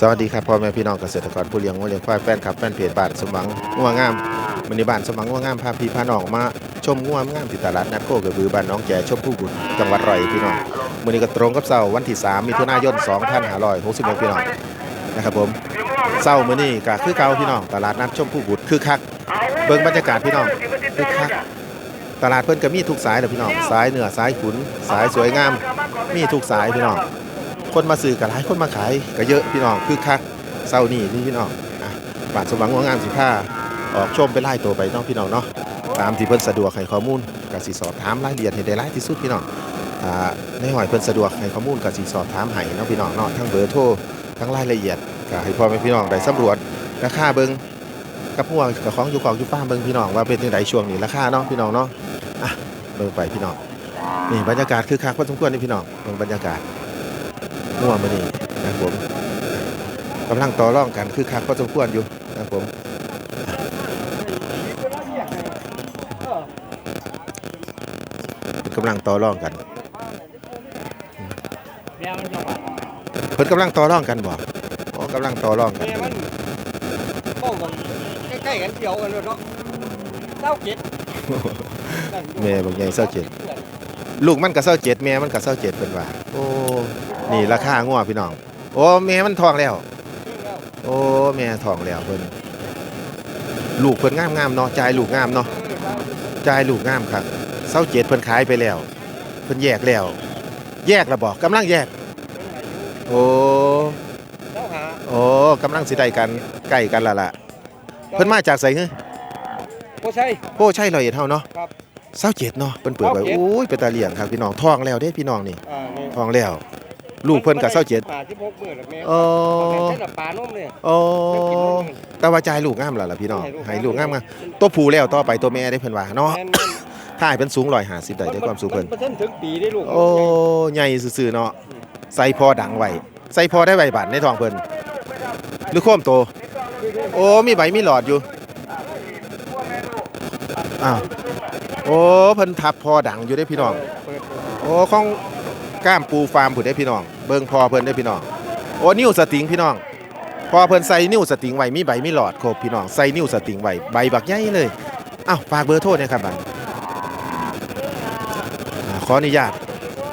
สวัสดีครับพ่อแม่พี่น้องเกษตรกรผู้เลี้ยงวัวเลี้ยงควายแฟนคลับแฟนเพจบ้านสมหวังงัวงามมันในบ้านสมหวังงัวงามพาพี่พาน้องมาชมงัวงามที่ตลาดนัดโคกระบือบ้านน้องแก่ชมผู้บุญจังหวัดร้อยพี่น้องมื้อนี้ก็ตรงกับเสาร์วันที่ 3มิถุนายน2566พี่น้องนะครับผมเสาร์มื้อนี้ก็คือเก่าพี่น้องตลาดนัดชมผู้บุญคือคักเบิ่งบรรยากาศพี่น้องคือคักตลาดเพิ่นก็มีทุกสายแหละพี่น้องสายเหนือสายขุนสายสวยงาม มีทุกสายพี่น้อง คนมาซื้อกันหลายคนมาขายก็เยอะพี่น้องคือคักเศร้านี่นี่พี่น้องอะบาทสมหวังงวงามสิผ้าออกชมไปไล่ตัวไปน้องพี่น้องเนาะตามที่เพิ่นสะดวกให้ข้อมูลก็สิสอบถามรายละเอียดให้ได้หลายที่สุดพี่น้องอ่าในหอยเพิ่นสะดวกให้ข้อมูลก็สิสอบถามให้เนาะพี่น้องเนาะทั้งเบอร์โทรทั้งรายละเอียดก็ให้พ่อแม่พี่น้องได้สำรวจราคาเบิ่งกับพวกกับของอยู่ของอยู่ฟ้าเบิ่งพี่น้องว่าเป็นจังไดช่วงนี้ราคาเนาะพี่น้องเนาะอะเบิ่งไปพี่น้องนี่บรรยากาศคือคักพอสมควรนี่พี่น้องเบิ่งบรรยากาศ มั่วมานี่นะครับผมกำลังต่อร่องกันคือคักพอสมควรอยู่นะครับผมกำลังต่อร่องกันแม่มันจังหวะเพิ่นกำลังต่อร่องกันบ่อ๋อกำลังต่อร่องกันแม่มันป้องกันใกล้ๆกันเดียวกันเลยเนาะเต้าเก็ดแม่บอกใหญ่เศร้าเจ็ดลูกมันก็เศร้าเจ็ดแม่มันก็เศร้าเจ็ดเป็นว่า โอ้ นี่ราคางัวพี่น้อง โอ้แม่มันทองแล้ว โอ้แม่ทองแล้วเพิ่นลูกเพิ่นงามงามๆเนาะจ่ายลูกงามเนาะจ่ายลูกงามครับเศร้าเจ็ดเพิ่นขายไปแล้ว เพิ่นแยกแล้ว แยกแล้วบอกกำลังแยก โอ้เต้าหาโอ้กำลังสิได้กันใกล้กันและล่ะ เพิ่นมาจากไสเฮ้ยโอ้ใช่โอ้ใช่ร้อยเอ็ดเฮาเนาะครับเศร้าเจ็ดเนาะเพิ่นเปิดไว้เศร้าเจ็ดโอ้ยเป็นตาเลี้ยงครับพี่น้องท้องแล้วเด้พี่น้องนี่อ่านี่ท้องแล้ว ลูกเพิ่นก็เศร้าเจ็ดหาที่พกมือแล้วแม่โอ้เส้นปลานมเนี่ย โอ้แต่ว่าจ่ายลูกงามแล้วล่ะพี่น้องให้ลูกงามงามตัวผู้แล้วต่อไปตัวแม่ได้เพิ่นว่าเนาะแม่นถ้าให้เพิ่นสูง150ได้ได้ความสูงเพิ่นมันถึงปีได้ลูกโอ้ใหญ่ซื่อๆเนาะใส่พอดังไว้ใส่พอได้ใบบาทในท้องเพิ่นหรือโค้มโต โอ้มีใบมีหลอดอยู่อ้าวโอ้เพิ่นทับพอดังอยู่ได้พี่น้อง เปิดโอ้ของ ก้ามปูฟาร์มผู้ได้พี่น้อง เบิ่งพอเพิ่นได้พี่น้อง โอ้นิ้วสติงพี่น้อง พอเพิ่นใส่นิ้วสติงไว้มีใบมีหลอดครบพี่น้องใส่นิ้วสติงไว้ใบบักใหญ่เลยอ้าวฝากเบอร์โทรหนะครับบัดอ่าขออนุญาต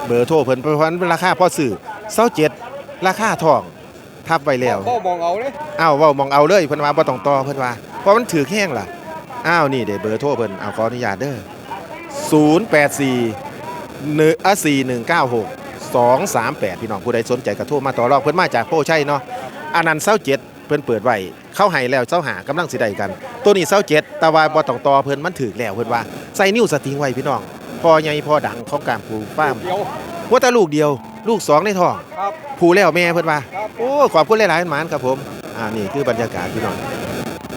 เบอร์โทรเพิ่นเพราะว่ามันราคาพอซื้อ27ราคาทองทับไว้แล้วพ่อมองเอาเลยอ้าวเว้ามองเอาเลยเพิ่นว่าบ่ต้องต่อเพิ่นว่าเพราะมันถือแห้งล่ะอ้าวนี่เด้เบอร์โทรเพิ่นเอาขออนุญาตเด้อ084 1อะ4196 238พี่น้องผู้ใดสนใจก็โทรมาต่อรองเพิ่นมาจากโพชัยเนาะอันนั้น27เพิ่นเปิดไว้เข้าให้แล้วเจ้าหากำลังสิได้กัน ตัวนี้27แต่ว่าบ่ต้องต่อเพิ่นมันถือแล้วเพิ่นว่าใส่นิ้วสติงไว้พี่น้องพอใหญ่พอดังของการปลูกฟาร์มเดียวว่าแต่ลูกเดียว ลูกสองในท้องครับผูแล้วแม่เพิ่นว่าครับโอ้ขอบคุณหลายๆหมานครับผมอ่านี่คือบรรยากาศพี่น้อง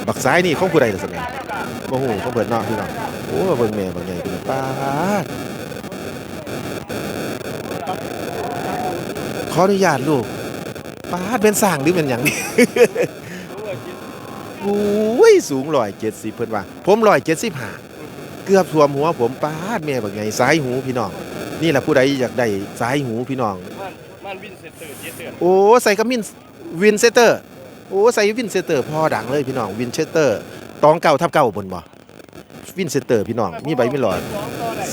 บักซ้ายนี่ของผู้ใดล่ะสิเนี่ยบ่ฮู้ของเพิ่นเนาะพี่น้องโอ้เบิ่งแม่เบิ่งใหญ่พี่น้องป๊า ขออนุญาตลูกป๊าดเป็นสร้างหรือเป็นหยังนี่โอ้ยสูง170เพิ่นว่า ผม175เกือบท่วมหัวผมป๊าดแม่บักใหญ่สายหูพี่น้อง นี่แหละผู้ใดอยากได้สายหูพี่น้องมันมันวินเซนเตอร์เจ็ดเดือนโอ้ใส่กับมินวินเซเตอร์โอ้ใส่วินเซเตอร์พอดังเลยพี่น้องวินเชเตอร์ตองเก่าทับเก่าบนบ่วินเซเตอร์พี่น้องมีใบมีหลอด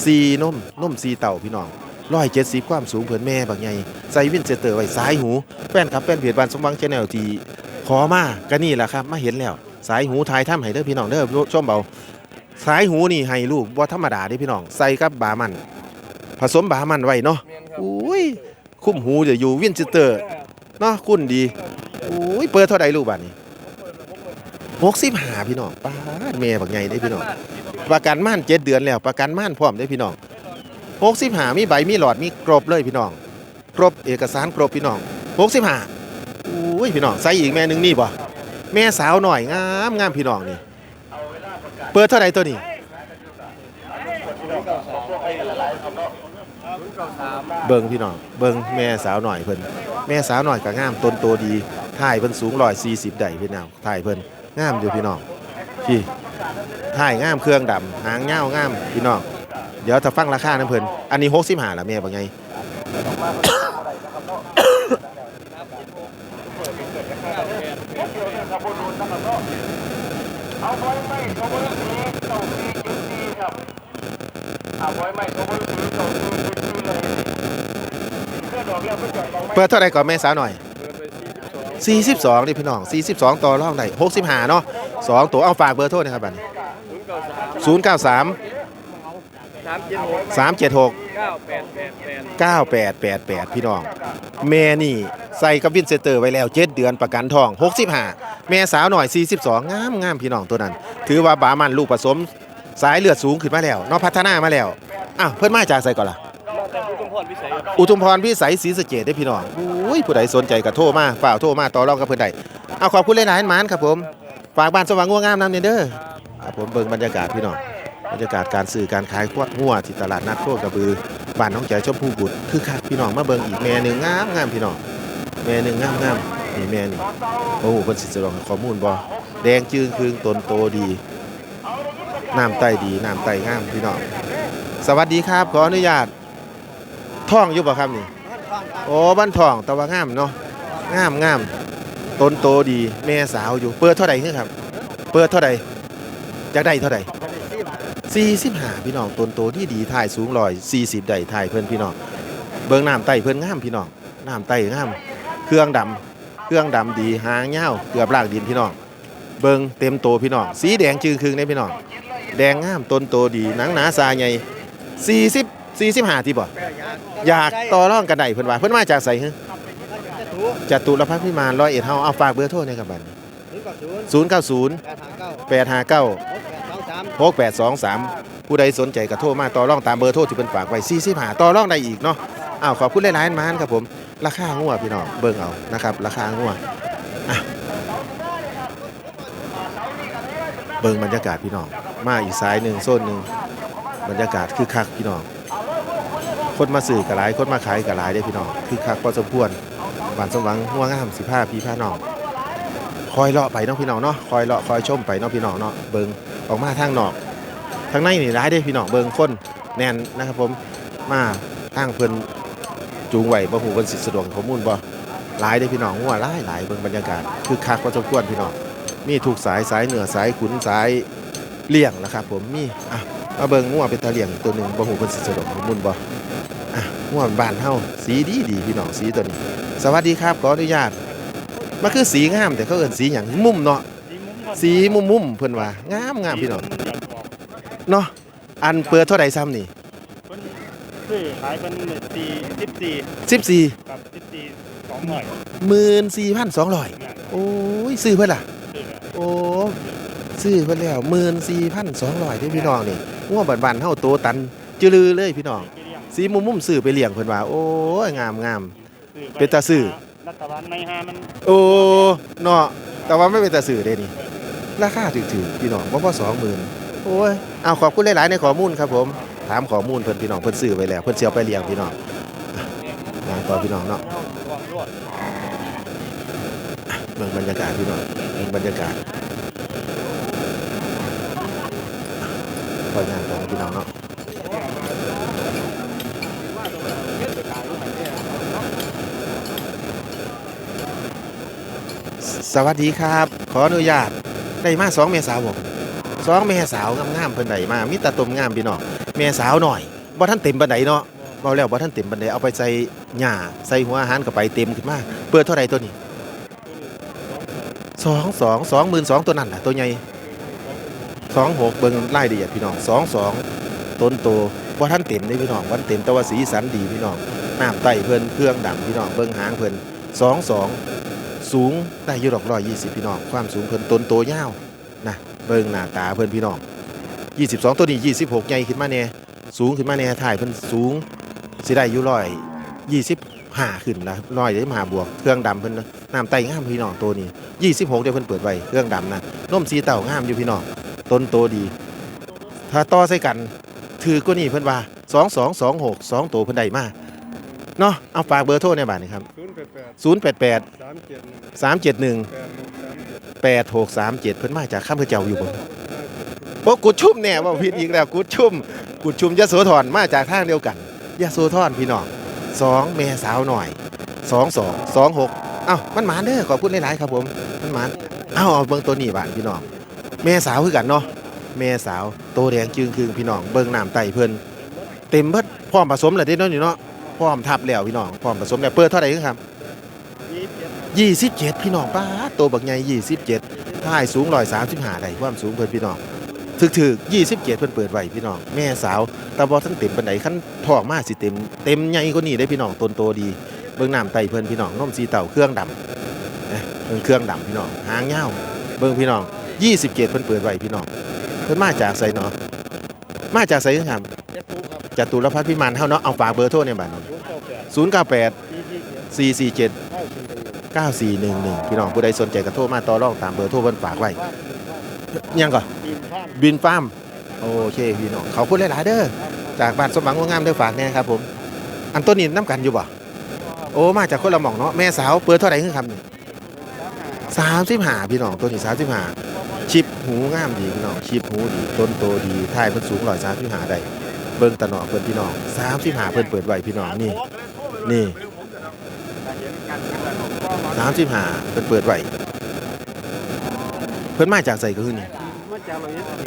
ซีนมนมซีเต่าพี่น้อง ร้อยเจ็ดสิบความสูงเพิ่นแม่บักใหญ่ใส่วินเซเตอร์ไว้สายหูแฟนครับแฟนเพจบ้านสมหวังชาแนลที่ขอมาก็นี่แหละครับมาเห็นแล้ว สายหูทายถ้ำให้เด้อพี่น้องเด้อชมเบาสายหูนี่ให้ลูกบ่ธรรมดาเด้อพี่น้องใส่กับบามัน ผสมบามันไว้เนาะแม่นครับอุ้ยคุ้มหูเดี๋ยวอยู่วินเชเตอร์เนาะคุณดีโอ้ยเปิดเท่าใดลูกบัดนี้หกสิบห้าพี่น้องป้าดแม่บักใหญ่ได้พี่น้องประกันม่านเจ็ดเดือนแล้วประกันม่านพร้อมได้พี่น้อง หกสิบห้ามีใบมีหลอดมีครบเลยพี่น้องครบเอกสารครบพี่น้องหกสิบห้าโอ้ยพี่น้องใส่อีกแม่นึงนี่บ่แม่สาวหน่อยงามงามพี่น้องนี่เปิดเท่าใดตัวนี้เบิงพี่น้องเบิงแม่สาวหน่อยเพิ่นแม่สาวหน่อยก็งามต้นโตดีถ่ายเพิ่นสูง140ได้พี่น้องถ่ายเพิ่นงามอยู่พี่น้องพี่ถ่ายงามเครื่องดำหางเงางามพี่น้อง เดี๋ยวจะฟังราคาน้ำเพลินอันนี้หกสิบห้าละแม่บ่เมียว่าไว้เบอร์เงเปิดเท่าไรก่อนแม่สาวหน่อย 42นี่พี่น้อง 42 ต่อรองได้65 เนาะ2ตัวเอาฝากเบอร์โทรนะครับบัดน093 สามเจ็ดหก376เก้าแปดแปดแปด9888พี่น้อง แม่นี่ใส่กับวินเซเตอร์ไว้แล้ว7เดือนประกันทอง65แม่สาวหน่อย42งามงามพี่น้องตัวนั้น ถือว่าบามันลูกผสมสายเลือดสูงขึ้นมาแล้วเนาะพัฒนามาแล้วอ้าวเพิ่นมาจากไสก่อนล่ะมาแต่ผู้สมพรพิเศษอุทุมพรพี่ใสศรีสะเกดได้อพี่น้องอุ้ยผู้ใดสนใจก็โทรมาฝ่ากโทรมาต่อรองกับเพิ่นได้เอาขอบคุณหลายๆหมานครับผม ฝากบ้านสว่างงัวงามนำเนี่ยเด้อครับผมเบิ่งบรรยากาศพี่น้อง บรรยากาศการซื้อการขายควงัวที่ตลาดนัดโคกระบือบ้านน้องแจ๋วชมพูบุตรคือคักพี่น้องมาเบิ่งอีกแม่หนึ่งงามงามพี่น้องแม่หนึ่งงามงามนี่แม่นี่โอ้โหเพิ่นสิจะลองข้อมูลบ่แดงจืงคืงตนโตดีน้ำไตดีน้ำไตงามพี่น้องสวัสดีครับขออนุญาตท่องอยู่บ่ครับนี่โอ้บ้านทองแต่ว่างามเนาะงามงามต้นโตดีแม่สาวอยู่ เปิดเท่าไหร่ครับ เปิดเท่าไหร่อยากได้เท่าไหร่ สี่สิบหาพี่น้องต้นโตที่ดีถ่ายสูงลอยสี่สิบได้ถ่ายเพื่อนพี่น้องเบิ้งน้ำไตเพื่อนงามพี่น้องน้ำไตงาม เครื่องดำเครื่องดำดีหางเงาวเกือบลากดินพี่น้องเบิ้งเต็มโตพี่น้องสีแดงจืงคืงเนี่พี่น้องแดงงามต้นโตดีหนังหนาซาใหญ่สี่สิบสี่สิบหาที่บ่อยากต่อรองกันได้เพิ่นว่าเพิ่นมาจากไสฮะจตุรพักษ์พิมานร้อยเอ็ดเฮาเอาฝากเบอร์โทรหนะครับบัดศูนย์กับศูนย์090แปดห้าเก้า859 6823 ผู้ใดสนใจก็โทรมาต่อร่องตามเบอร์โทรที่เพิ่นฝากไว้45ต่อร่องได้อีกเนาะอ้าวขอบคุณหลายๆมานครับผม ราคางัวพี่น้องเบิ่งเอานะครับราคางัวเบิ่งบรรยากาศพี่น้องมาอีกสายหนึ่งโซนหนึ่งบรรยากาศคือคักพี่น้องคนมาสื่อกับหลายคนมาขายกับหลายได้พี่น้องคือคักพอสมควรบ้านสมหวังหัวงามสิผ้าพี่ผ้าน้องคอยเลาะไปเน้องพี่น้องเนาะคอยเลาะคอยชมไปเน้องพี่น้องเนาะเบิง ออกมาทางนอกทางในนี่ร้ายเด้พี่น้องเบิงคนแน่นนะครับผมมาทางเพิ่นจูงไหวบ่ฮู้เพิ่นสิสะดวกข้อมูลบ่หลายเด้พี่น้องหัวหลายหลายเบิ่งบรรยากาศคือคักพอสมควรพี่น้องมีถูกสายสายเหนือสายขุนสายเลี่ยงนะครับผมมีอะมาเบิ่งงัวเป็นตาเลี่ยงตัวหนึ่งบ่ฮู้เพิ่นสิสะดวกข้อมูลบ่อะงัวบ้านเฮาสีดีดีพี่น้องสีตัวนี้ สวัสดีครับขออนุญาตมันคือสีงามแต่เขาเอิ้นสีหยังมุมเนาะ สีมุมมุมๆเพิ่นว่างามงามพี่น้องเนาะอันเปิดเท่าใดซ้ำนี่เพิ่นซื้อขายเป็นสี่สิบสี่14กับสิบสี่สองหน่อย14,200งานโอ้ยซื้อเพิ่นล่ะซื้อแล้วโอ้ซื้อเพิ่นแล้ว14,200เด้อพี่น้องนี่งัวบ้านๆเฮาโตตันจือลือเลยพี่น้องไปเลี้ยงสีมุมมุมๆซื้อไปเลี้ยงเพิ่นว่าโอ้ยงามงามซื้อไเป็นตาซื้อรัฐบาลในห้ามันโอ้เนาะแต่ว่าไม่เป็นตาซื้อเด้นี่ ราคาถือๆพี่น้องบ่พอสองหมื่นโอ้ยเอาขอบคุณหลายๆในข้อมูลครับผมถามข้อมูลเพิ่นพี่น้องเพิ่นซื้อไว้แล้วเพิ่นสิเอาไปเลี้ยงพี่น้องอะงานต่อพี่น้องเนาะความรวดเบิ่งบรรยากาศพี่น้องเบิ่งบรรยากาศคอยงานต่อพี่น้องเนาะสวัสดีครับ ขออนุญาต ได้มาสองเมษาวบ่สองเมษาวงามๆเพิ่นได้มามีตาตุ่มงามพี่น้องเมษาวหน่อยบ่ทันเต็มปานใดเนาะเว้าแล้วบ่ทันเต็มปานใดเอาไปใส่หญ้าใส่หัวอาหารก็ไปเต็มขึ้นมาเปิดเท่าไหร่ตัวนี้สองสองสองหมื่นสองตัวนั่นแหละตัวใหญ่สองหกเบิ่งไล่ละเอียดพี่น้องสองสองต้นโตว่าท่านเต็มเลยพี่น้องวันเต็มแต่ว่าสีสันดีพี่น้องน้ำไตเพิ่นเครื่องดำพี่น้องเบิ่งหางเพิ่นสองสอง สูงได้อยู่ดอกร้อยยี่สิบพี่น้องความสูงเพิ่นต้นโตยาวนะเบิ่งหน้าตาเพิ่นพี่น้องยี่สิบสองตัวนี้ยี่สิบหกใหญ่ขึ้นมาแน่สูงขึ้นมาแน่ถ่ายเพิ่นสูงสิได้อยู่ร้อยยี่สิบห้าขึ้นนะร้อยได้มาบวกเครื่องดำเพิ่นนะน้ำไตงามพี่น้องตัวนี้26เดี๋ยวเพิ่นเปิดไว้เครื่องดำนะนมสีเต่างามอยู่พี่น้องต้นโตดี ถ้าต่อใส่กันถือกว่านี้เพิ่นว่า2226 2โตเพิ่นได้มา เนาะเอาฝากเบอร์โทรในบ้านนี่ครับ ศูนย์แปดแปด088 สามเจ็ดหนึ่ง371 แปดหกสามเจ็ด8637 เพิ่นมาจากข้ามพเจ้าอยู่บ่โอ้กุดชุ่มแน่ว่าผิดอีกแล้วกุดชุ่มกุดชุ่มยโสธรมาจากทางเดียวกันยโสธรพี่น้องสองแม่สาวหน่อย22 26เอ้ามันหมานเด้อขอบคุณหลายๆครับผมมันหมานเอ้าเอาเบิ่งตัวนี้บ้านพี่น้องแม่สาวคือกันเนาะแม่สาวโตแดงจึงคืงพี่น้องเบิ่งน้ำไตเพิ่นเต็มเบิดพร้อมผสมแล้วเด้เนาะนี่เนาะ พร้อมทับแล้วพี่น้องพร้อมผสมแล้วเปิดเท่าไหร่ครับยี่สิบเจ็ดพี่น้องป้าดโตบักใหญ่27ท้ายสูง135ได้ความสูงเพิ่นพี่น้องถึกๆ27เจ็ดเพิ่นเปิดไว้พี่น้องแม่สาวตาบ่ทันเต็มปานใดคันทองมาสิเต็มเต็มใหญ่กว่านี้ได้พี่น้องตนโตดีเบิ่งน้ำไตเพิ่นพี่น้องน้มสีเต่าเครื่องดำนะเบิ่งเครื่องดำพี่น้องหางยาวเบิ่งพี่น้อง27เจ็ดเพิ่นเปิดไว้พี่น้องเพิ่นมาจากไสเนาะมาจากไสครับ จตุรพัฒน์พิมานเฮาเนาะเอาฝากเบอร์โทรเนี่ยบัดนี้ศูนย์เก้าแปดสี่สี่เจ็ดเก้าสี่หนึ่ง9411พี่น้องผู้ใดสนใจก็โทรมาต่อรองตามเบอร์โทรเพิ่นฝากไว้ยังก่อนบินข้ามบินฟาร์มโอเคพี่น้องเขอบคุณหลายๆเด้อจากบ้านสมหวังงามเด้อฝากแน่ครับผม อันต้นนี้น้ำกันอยู่บ่โอ้มาจากคนละหม่องเนาะแม่สาวเปิดเท่าไหร่คือคำนี่สามสิบห้าพี่น้องตัวนี้สามสิบห้าชิปหูงามดีพี่น้องชิปหูดีต้นโตดีท้ายเพิ่นสูงร้อยสามสิบห้าได้ บิ่งตะหนอเพิ่นพี่น้องสามสิบห้าเพิ่นเปิดไว้พี่น้องนี่นี่สามสิบห้าเพิ่นเปิดไว้เพิ่นมาจากใส่ก็คือนี่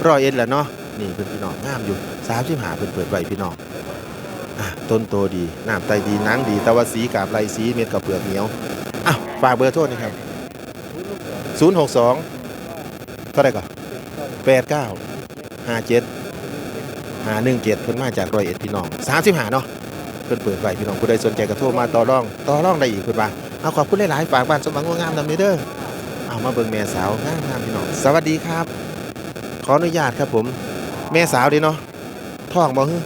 ร้อยเอ็ดแหล้วเนาะนี่เพิ่นพี่น้องงามอยู่สามสิบห้าเพิ่นเปิดไว้พี่น้องอะต้นโตดีน้ำไตดีนังดี แต่ว่าสีกาบไรสีเม็ดกับเปลือกเหนียวอะฝากเบอร์โทษนี่ครับศูนย์หกสองเท่าไหร่ก่อนแปดเก้า ห้าหนึ่งเจ็ดเพิ่นมาจากร้อยเอ็ดพี่น้องสามสิบห้าเนาะเพิ่นเปิดไว้พี่น้องผู้ใดสนใจก็โทรมาต่อร่องต่อร่องได้อีกเพิ่นว่าเอาขอบคุณหลายๆฝากบ้านสมหวังงามนำเด้อเอามาเบิ่งแม่สาวงามๆพี่น้องสวัสดีครับ ขออนุญาตครับผม แม่สาวดีเนาะท้องบ่ฮึ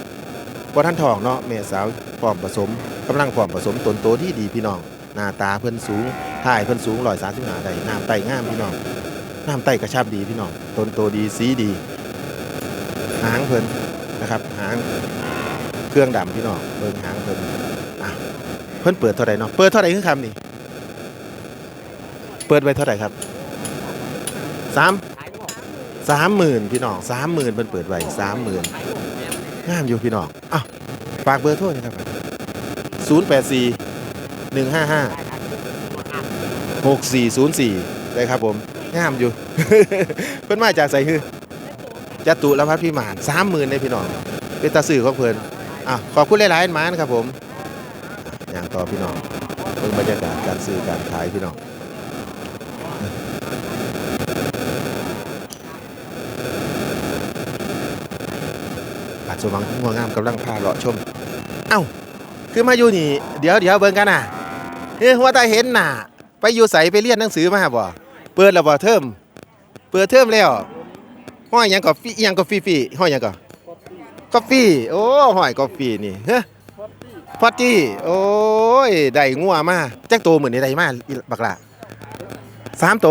บ่ท่านท้องเนาะแม่สาวพร้อมผสมกำลังพร้อมผสมตนโตที่ดีพี่น้อง หน้าตาเพิ่นสูงถ่ายเพิ่นสูง135ได้น้ำไตงามพี่น้องน้ำไตกระชับดีพี่น้องตนโตดีสีดีหางเพิ่น นะครับหางเครื่องดำพี่น้องเบิ่งหางเพิ่นอะเพิ่นเปิดเท่าไหร่เนาะเปิดเท่าไหร่คือคำนี่เปิดไว้เท่าไหร่ครับสามสามหมื่นพี่น้องสามหมื่นเพิ่นเปิดไว้สามหมื่นงามอยู่พี่น้องอ้าวฝากเบอร์โทรนะครับศูนย์แปดสี่หนึ่งห้าห้าหกสี่ศูนย์สี่ได้ครับผมงามอยู่ เพิ่นมาจากใส่คือ จตุรพัฒน์พิมานสามหมื่นเลยพี่น้องเป็นตาสื่อของเพิ่นอะขอบคุณหลายๆมานครับผมอย่างต่อพี่น้องเบิ่งบรรยากาศการซื้อการขายพี่น้องปัดสมหวังงัวงามกำลังพาเลาะชม เอ้า คือมาอยู่นี่ เดี๋ยวเดี๋ยวเบิ่งกันน่ะเฮ้ยหัวตาเห็นน่ะ ไปอยู่ใสไปเรียนหนังสือมาบ่เปิดแล้วบ่เทอมเปิดเทอมแล้ว ห้อยหยังก็ฟีหยังก็ฟีฟรีห้อยหยังก็กาแฟโอ้ห้อยกาแฟนี่เฮ้ยพอตตี้โอ้ยได้งัวมาแจักโตเหมือนได้มาอีบักละสามโต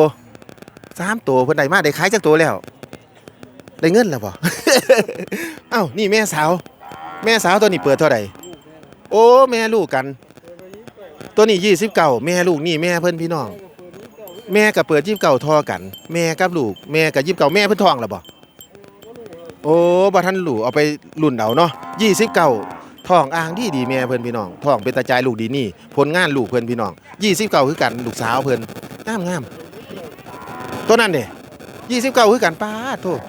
สามโตเพิ่นได้มาได้ขายจักโตแล้ว ได้เงินแล้วบ่ เอ้านี่แม่สาว แม่สาวตัวนี้เปิดเท่าไหร่โอ้ แม่ลูกกัน ตัวนี้ยี่สิบเก้าแม่ลูกนี่แม่เพิ่นพี่น้อง แม่กับเปิดยิบเก้าทอกัน แม่กับลูก แม่กับยิบเก้าแม่เพิ่นทองแล้วบ่โอ้บ่ทันลูกเอาไปรุ่นเอาเนาะยี่สิบเก้าทองอ่างดีดีแม่เพิ่นพี่น้องทองเป็นตาจายลูกดีนี่ผลงานลูกเพิ่นพี่น้องยี่สิบเก้าคือกันลูกสาวเพิ่นงามงามตัวนั้นเด้ยี่สิบเก้าคือกันป้าโทษ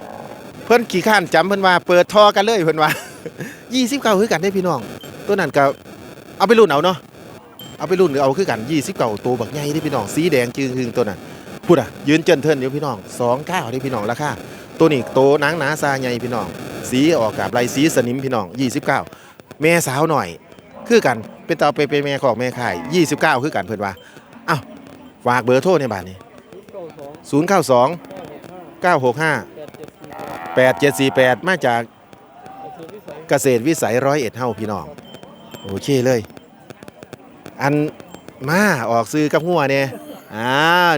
เพิ่นขี่ข้านจำเพิ่นว่าเปิดทอกันเลยเพิ่นว่ายี่สิบเก้าคือกันได้พี่น้อง ตัวนั้นก็เอาไปรุ่นเอาเนาะ เอาไปรุ่นหรือเอาคือกันยี่สิบเก้าตัวบักใหญ่ได้พี่น้องสีแดงจึงคืงตัวนั้นพูดอะยืนเจินเทินเดี๋ยวพี่น้องสองเก้าได้พี่น้องราคาตัวนี้โตนังหนาซาใหญ่พี่น้อง สีออกกับลายสีสนิมพี่น้องยี่สิบเก้าแม่สาวหน่อย คือกันเป็นตาไปเป็นแม่ของแม่ขายยี่สิบเก้าคือกันเพิ่นว่าอ้าวฝากเบอร์โทรในบ้านนี้ศูนย์เก้าสองเก้าหกห้าแปดเจ็ดสี่แปดแปดเจ็ดสี่แปดมาจากเกษตรวิสัยร้อยเอ็ดเฮาพี่น้อง โอเคเลย อันมาออกซื้อกับหัวเนี่ยอ้า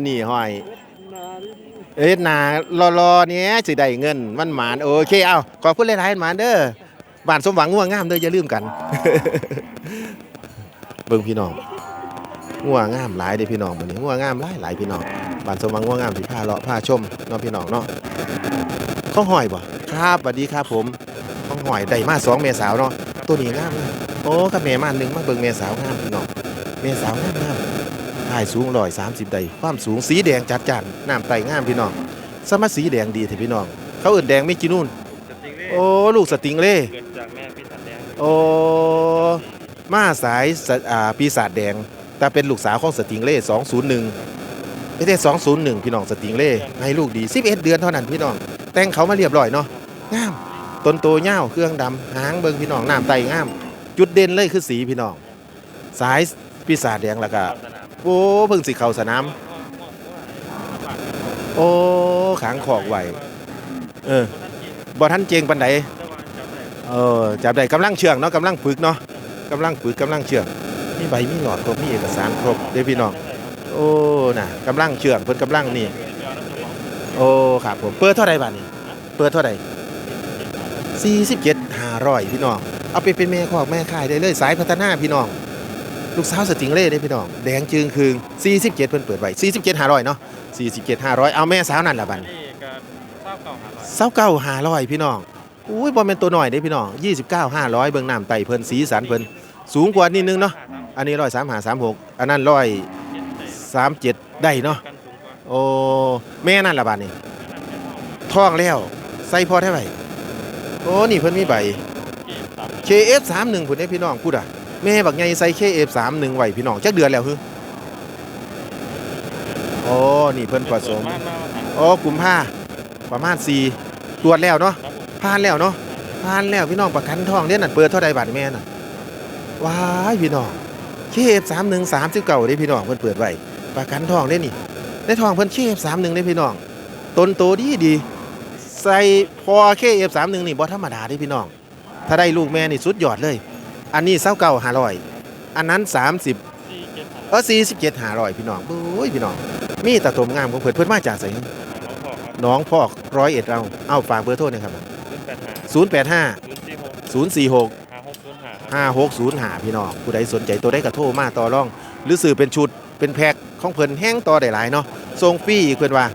นี่ห้อย เอ็ดหนารอๆเนี้ยสิได้เงินมันหมานโอเคเอาขอบคุณหลายๆหมานเด้อบ้านสมหวังงัวงามเด้ออย่าลืมกัน เบิ่งพี่น้องงัวงามหลายเด้อพี่น้องมื้อนี้งัวงามหลายหลายพี่น้องบ้านสมหวังงัวงามสิพาเลาะพาชมเนาะพี่น้องเนาะข้องหอยบ่ครับสวัสดีครับผมข้องหอยได้มาสองเมษาวเนาะตัวนี้งามโอ้กับแม่มาหนึ่งมาเบิ่งเมสาวงามพี่น้อง เมสาวงามงามถ่ายสูงร้อยสามสิบได้ความสูงสีแดงจัดจ้านน้ำไตงามพี่น้องสมาสีแดงดีเถอะพี่น้อง เขาเอื่นแดงไม่กินนู่นสติงเล่โอ้ลูกสติงเล่เกิดจากแม่พี่สันแดงโอ้มาสายสะอ่าปีศาจแดง แต่เป็นลูกสาวของสติงเล่201ไม่ใช่201พี่น้องสติงเล่ให้ลูกดี11เดือนเท่านั้นพี่น้อง แต่งเขามาเรียบร้อยเนาะงามต้นโตเง่าวเครื่องดำหางเบิงพี่น้องน้ำไตงาม จุดเด่นเลยคือสีพี่น้อง สาย ปีศาจแดงแล้วก็โอ้เพิ่งสิเข้าสนาม โอ้ขางขอกไหวเออบ่ทันเจงปันใดเออจับได้กำลังเชื่องเนาะกำลังฝึกเนาะกำลังฝึกกำลังเชื่องมีใบมีหลอดครบมีเอกสารครบเด้พี่น้องโอ้น่ะกำลังเชื่องเพิ่นกำลังนี่โอ้ครับผมเปิดเท่าใดบ้าทนี่เปิดเท่าใด47 500พี่น้องเอาไปเป็นแม่คอกแม่ขายได้เลยสายพัฒนาพี่น้อง ลูกสาวสติงเล่ได้พี่น้อง แดงจึงคืง47 เพิ่นเปิดไว้47 500เนาะ47 500 เอาแม่สาวนั่นล่ะบัดนี่ก็ทราบเก่าหาร้อยเศร้าเก้าหาร้อยพี่น้องอุ้ยบอลเป็นตัวหน่อยเด้พี่น้องยี่สิบเก้าห้าร้อยเบิ่งน้ำไตเพิ่นสีสันเพิ่นสูงกว่านิดนึงเนาะอันนี้ร้อยสามหาสามหกอันนั้นร้อยสามเจ็ดได้เนาะกันสูงกว่าโอ้แม่นั่นละบาดนี่ท้องแล้วใส่พอเท่าไหร่โอ้นี่เพิ่นมีใบ KF 3 1 พุ่นเด้พี่น้องพูดอะ แม่บักไงใส่ KF 3 1ไว้พี่น้องจักเดือนแล้วฮึโอ้นี่เพิ่นผสมบ้านมาหันโอ้กุมภาประมาณ4ตรวจแล้วเนาะครับผมผ่านแล้วเนาะผ่านแล้วพี่น้องประกันทองเด่นนั่นเปิดเท่าใดบาทแม่น่ะว้ายพี่น้องเคฟสามหนึ่งสามสิบเก้าได้พี่น้องเพิ่นเปิดไว้ประกันทองได้นี่ได้ทองเพิ่นเคฟสามหนึ่งได้พี่น้องต้นโตดีดีใส่พอเคฟสามหนึ่งนี่บ่ธรรมดาได้พี่น้อง ถ้าได้ลูกแม่นี่สุดยอดเลย อันนี้เศร้าเก้าห้าร้อย อันนั้นสามสิบเออสี่สิบเจ็ดห้าร้อยพี่น้องโอ้ยพี่น้อง มีแตะตมงามของเพิ่นเพิ่นมาจากไสน้องพ่อร้องพอกร้อยเอ็ดเรา เอาฝากเบอร์โทรหนะครับศูนย์แปดห้าศูนย์สี่หกห้าหกศูนย์ห้าพี่น้องผู้ใดสนใจตัวได้กระโทรมาต่อรอง หรือซื้อเป็นชุดเป็นแพ็คของเพิ่นแห้งต่อได้หลายเนาะส่งฟรีอีกเพิ่นว่า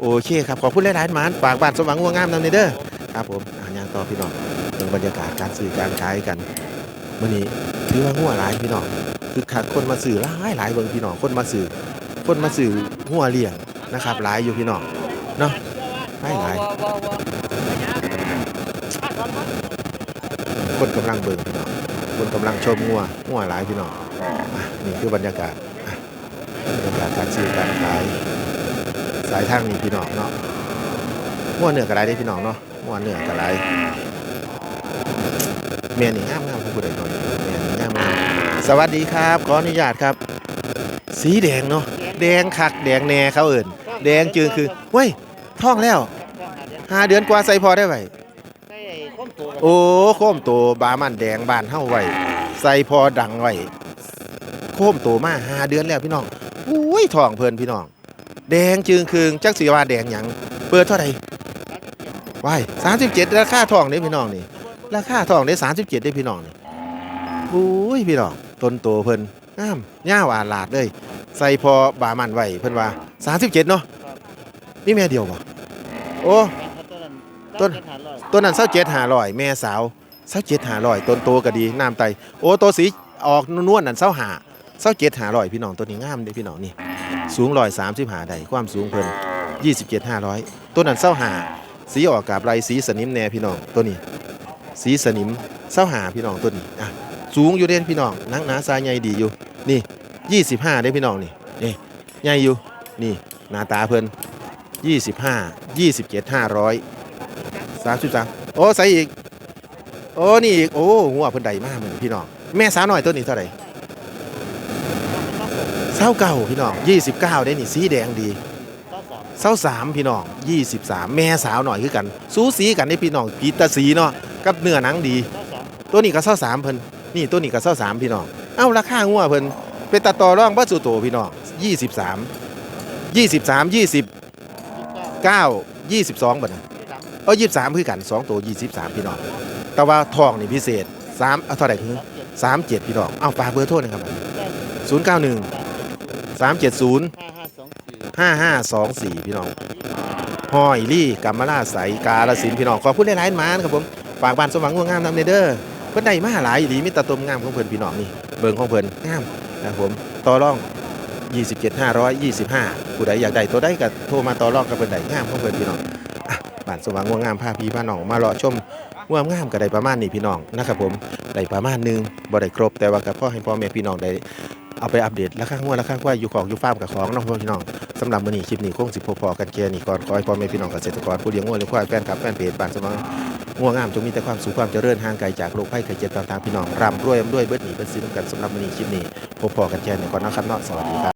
โอเคครับ ขอบคุณหลายๆมานฝากบ้านสมหวังงัวงามนำในเด้อครับผมอ่าย่างต่อพี่น้องเรื่องบรรยากาศการซื้อการขายกัน มื้อนี้ถือว่างัวหลายพี่น้องคือคักคนมาซื้อหลายหลายเบิ่งพี่น้องคนมาซื้อคนมาซื้องัวเลี้ยงนะครับหลายอยู่พี่น้องเนาะหลายหลายคนกำลังเบิ่งพี่น้องคนกำลังชมงัวงัวหลายพี่น้องนี่คือบรรยากาศบรรยากาศการซื้อการขายสายทางนี้พี่น้องเนาะงัวเหนือกระไรได้พี่น้องเนาะงัวเหนือกระไร แม่นี่งามงามผู้ใดหน่อยแม่นี่งามงามสวัสดีครับขออนุญาตครับ สีแดงเนาะแดงคักแดงแน่เขาเอิ่นแดงจืงคือเว้ยท้องแล้วหาเดือนกว่าใส่พอได้ไหมโอ้โค้มโตบามันแดงบานเฮาไว้ใส่พอดังไว้โค้มโตมาหาเดือนแล้วพี่น้องอุ้ยทองเพิ่นพี่น้อง แดงจึงคืงจักสีว่าแดงหยังเปิดเท่าไหร่ว้าย37ราคาทองเด้พี่น้องนี่ ราคาทองได้37ได้พี่น้องนี่อุ้ยพี่น้องต้นโตเพิ่นงามย่าวอาลาดเลย ใส่พอบามันไว้เพิ่นว่า37เจ็ดเนาะมีแม่เดียวบ่โอ้ต้นตัวนั้นเศร้าเจ็ดหาลอยแม่สาวเศร้าเจ็ดหาลอยต้นโตก็ดีน้ำไตโอ้ตัวสีออกนวลนั่นเศร้าหาเศร้าเจ็ดหาลอยพี่น้องตัวนี้งามเด้พี่น้องนี่สูงลอยสามสิบหาได้ความสูงเพิ่นยี่สิบเจ็ดห้าร้อยตัวนั้นเศร้าหาสีออกกับลายสีสนิมแน่พี่น้องตัวนี้ สีสนิมเศร้าหาพี่น้องตัวนี้อะสูงอยู่เด่นพี่น้องนังหนาซายใหญ่ดีอยู่นี่ยี่สิบห้าได้พี่น้องนี่นี่ใหญ่อยู่นี่หน้าตาเพิ่นยี่สิบห้ายี่สิบเจ็ดห้าร้อยสามสิบสามโอ้ใส่อีกโอ้นี่อีกโอ้หัวเพิ่นใดมากเหมือนพี่น้องแม่สาวหน่อยตัวนี้เท่าไหร่เศร้าเก่าพี่น้องยี่สิบเก้าได้นี่สีแดงดีเศร้าสามพี่น้องยี่สิบสามแม่สาวหน่อยคือกัน สูสีกันได้พี่น้องพีตาสีเนาะ กับเนื้อหนังดี ตัวนี้ก็เศร้าสามเพิ่นนี่ตัวนี้ก็เศร้าสามพี่น้องเอ้าราคางัวเพิ่นเป็นตาต่อร่องบัสุโตพี่น้องยี่สิบสามยี่สิบสามยี่สิบเก้ายี่สิบสองบัดนะเออยี่สามคือกันสองตัวยี่สิบสามพี่น้องแต่ว่าทองนี่พิเศษสามเอาเท่าไหร่คือสามเจ็ดพี่น้องเอาฝากเบอร์โทรหนะครับศูนย์เก้าหนึ่งสามเจ็ดศูนย์ห้าห้าสองสี่พี่น้องหอยลี่กัมมาลาใสกาลสินพี่น้องขอพูดได้หลายๆมานะครับผม ฝากบ้านสมหวังง่วงงามนำเนเด้อเพิ่นได้มาหลายดีมีแตะตมงามของเพิ่อนพี่น้องนี่เบิ่งของเพิ่อนงามนะครับผมต่อรอง 27 525ผู้ใดอยากได้ตัวใดก็โทรมาต่อรองกับเพิ่อนได้งามของเพิ่อนพี่น้องบ้านสว่างงัวงามพาพี่พาน้องมาเลาะชมงัวงามก็ได้ประมาณนี้พี่น้องนะครับผมได้ประมาณหนึงบ่ได้ครบแต่ว่าก็พอให้พ่อแม่พี่น้องได้เอาไปอัปเดตราคางัวราคาควายอยู่ของอยู่ฟาร์มกับของน้องพี่น้องสำหรับมื้อนี้คลิปนี้คงสิพอๆกันแค่นี้ก่อนขอให้พ่อแม่พี่น้องเกษตรกรผู้เลี้ยงงัวเลี้ยงควายแฟนคลับแฟนเพจบ้านสว่าง ง่วงงามจงมีแต่ความสุขความเจริญห่างไกลจากโรคภัยไข้เจ็บต่างๆพี่น้องร่ำรวยร่ำรวยเบิดหนีเบิดซื้อกันสำหรับมื้อนี้คลิปนี้พบพอกันแค่นี้ก่อนนะครับเนาะสวัสดีครับ